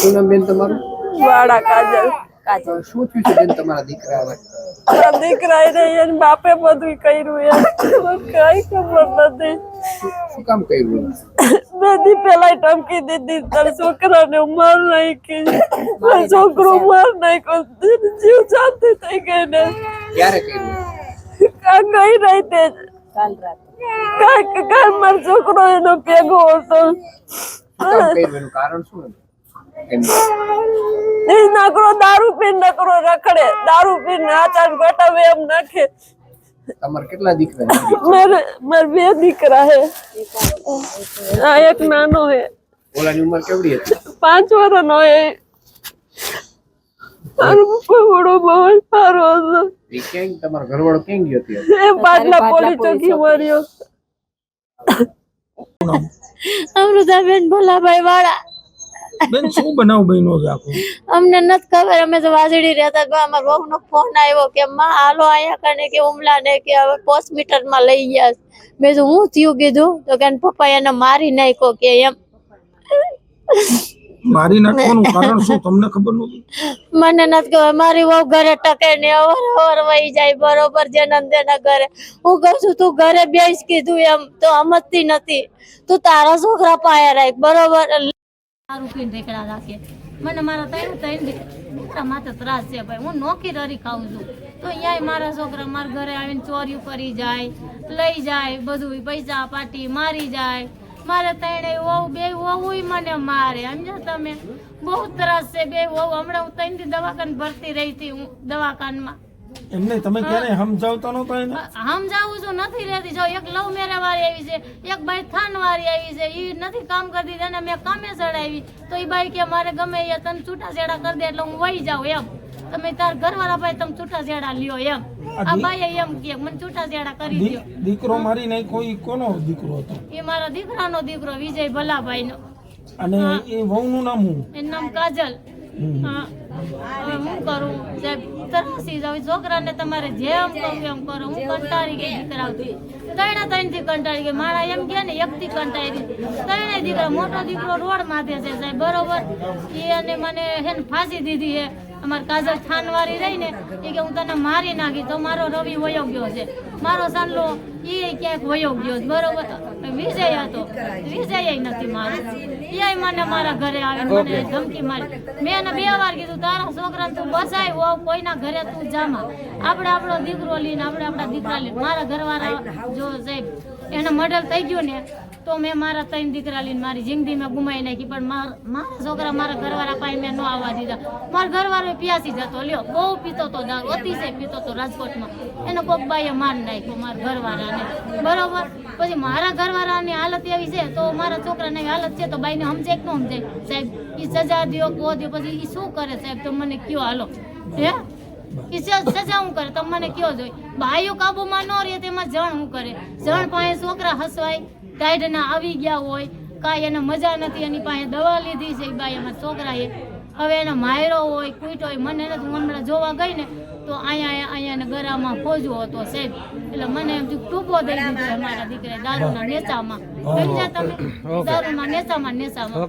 શું નામ બેન તમારું? વાડા કાજલ. કાજલ. શું થયું છે બેન તમારા દીકરાને? મારા દીકરા એને એને બાપે બધું કર્યું એમ. કઈ ખબર નથી. શું કામ કર્યું? બે પેલા ટમકી દીધી. તારા છોકરાને માર નાખી. મારો છોકરો માર નાખ્યો. જીવ જાતે થઈ ગઈ ને. ક્યારે કર્યું? આ ગઈ રહી તે. કાલ રાતે. મારો છોકરો એનો ભેગો હતો. કારણ શું હતું? નકરો દારૂ પીને નકરો રખડે. દારૂ પીને આચાર ગોટાવે એમ નાખે. તમારે કેટલા દીકરા મારે મારે બે દીકરા હે. આ એક નાનો હે. ઓલાની ઉંમર કેવડી હતી? પાંચ વર્ષનો હે. મારો પપ્પા બહુ જ સારો હતો. એ ક્યાંય તમારો ઘરવાળો ક્યાં ગયો હતો? એ પાટલા પોલીસ ચોકી. મર્યો. અમૃતાબેન ભોલાભાઈ વાળા. બેન શું બનાવ બન્યો છે આખો? અમને નથી ખબર. અમે તો વાજડી રહેતા તો અમારા વહુનો ફોન આવ્યો કે માં હાલો આયા કને કે ઉમલા ને કે હવે હોસ્પિટલમાં લઈ ગયા. મેં તો હું થયું કીધું? તો કે પપ્પા એને મારી નાખ્યો કે એમ. મારી નાખવાનું કારણ શું? તમને ખબર નહોતી? મને નથી ખબર. મારી વહુ ઘરે ટકે ને અવર વહી જાય બરોબર જે નંદેના ઘરે. હું કહું છું તું ઘરે બેસ કીધું એમ. તો સમજતી નથી. તું તારા છોકરા પાયા રાખ બરોબર? દારૂ પીને રેકડા રાખે. મને મારા ત્રણ ત્રણ દીકરા માથે ત્રાસ છે ભાઈ. હું નોખી રરી ખાઉં છું. તો અહીંયા મારા છોકરા મારા ઘરે આવીને ચોર્યું કરી જાય, લઈ જાય, બધું પૈસા પાટી મારી જાય. મારે ત્રણે વહુ બે વહુ મને મારે. સમજ્યા તમે? બહુ ત્રાસ છે બે વહુ હમણાં હું ત્રણથી દવાખાને ભરતી રહી હતી હું દવાખાનમાં. એમને તમે ક્યારે સમજાવતા નહોતા એને? સમજાવું છું નથી રહેતી. જો એક લવ મેરા વાળી આવી છે એક બાઈ થાન વાળી આવી છે એ નથી કામ કરતી તેને મેં કામે ચડાવી. તો એ બાઈ કે મારે ગમે એ તને છૂટા છેડા કરી દે એટલે હું વહી જાઉં એમ. તમે તાર ઘરવાળા ભાઈ તમે છૂટા છેડા લ્યો એમ. આ બાઈએ એમ કે મને છૂટા છેડા કરી દી- દીકરો મારી નાખ્યો એ કોનો દીકરો હતો? એ મારા દીકરાનો દીકરો વિજય ભલાભાઈ નો અને એ વહુનું નામ હું એનું નામ કાજલ. હા. હું કરું? સાહેબ તરાસી જાવ છોકરાને તમારે જેમ કહું એમ કરો. હું કંટાળી ગઈ દીકરાથી ત્રણે ત્રણથી કંટાળી ગઈ. મારા એમ કે ને એક થી કંટાળી ગઈ. ત્રણે દીકરા મોટો દીકરો રોડ માથે છે સાહેબ, બરોબર? એ અને મને હેને ફાંસી દીધી છે. અમાર કાજલ થાનવારી રહીને એ કે હું તને મારી નાખી તો મારો રવિ વયો ગયો છે. મારો સાંડલો એ ક્યાંક વયો ગયો છે બરોબર? વિજય હતો. વિજય નથી મારો. એ મને મારા ઘરે આવે મને ધમકી મારી. મેં એને બે વાર કીધું તારા છોકરાને તું બસાય હોવ કોઈના ઘરે તું જામા. આપણે આપણો દીકરો લઈને આપણે આપણા દીકરા લઈને મારા ઘરવાળા જો સાહેબ એને મર્ડર થઈ ગયું ને તો મેં મારા ત્રણ દીકરા લઈને મારી જિંદગી મેં ગુમાવી નાખી, પણ મારા છોકરા મારા ઘરવાળા પાસે મેં ન આવવા દીધા. મારા ઘરવાળો પ્યાસી જતો લ્યો બહુ પીતો તો દારૂ, અતિશય પીતો તો રાજકોટમાં. એનો બાઈએ માર નાખ્યો મારા ઘરવાળાને. બરોબર? પછી મારા ઘરવાળાની હાલત એવી છે, તો મારા છોકરાની હાલત છે, તો બાઈને સમજે કે ન સમજે સાહેબ એ સજા દ્યો, કહો દ્યો, પછી એ શું કરે સાહેબ? તો મને કયો હાલો. હે? સજા હું કરે? તમને મને કયો જોઈ ભાઈઓ કાબુમાં ન રહે તેમાં જણ હું કરે? જણ પાસે છોકરા હસવાય ટાઈડના આવી ગયા હોય કાંઈ એને મજા નથી એની પાસે દવા લીધી છે એ બાઈ અમારા છોકરાએ. હવે એને માયરો હોય કૂટો હોય મને નથી હું હમણાં જોવા ગઈ ને તો અહીંયા અહીંયા ગરામાં ખોજવો હતો સાહેબ. એટલે મને એમ ટૂંકો દઈ દીધો અમારા મારા દીકરાએ દારૂના નેચામાં તમે? દારૂના નેચામાં નેચામાં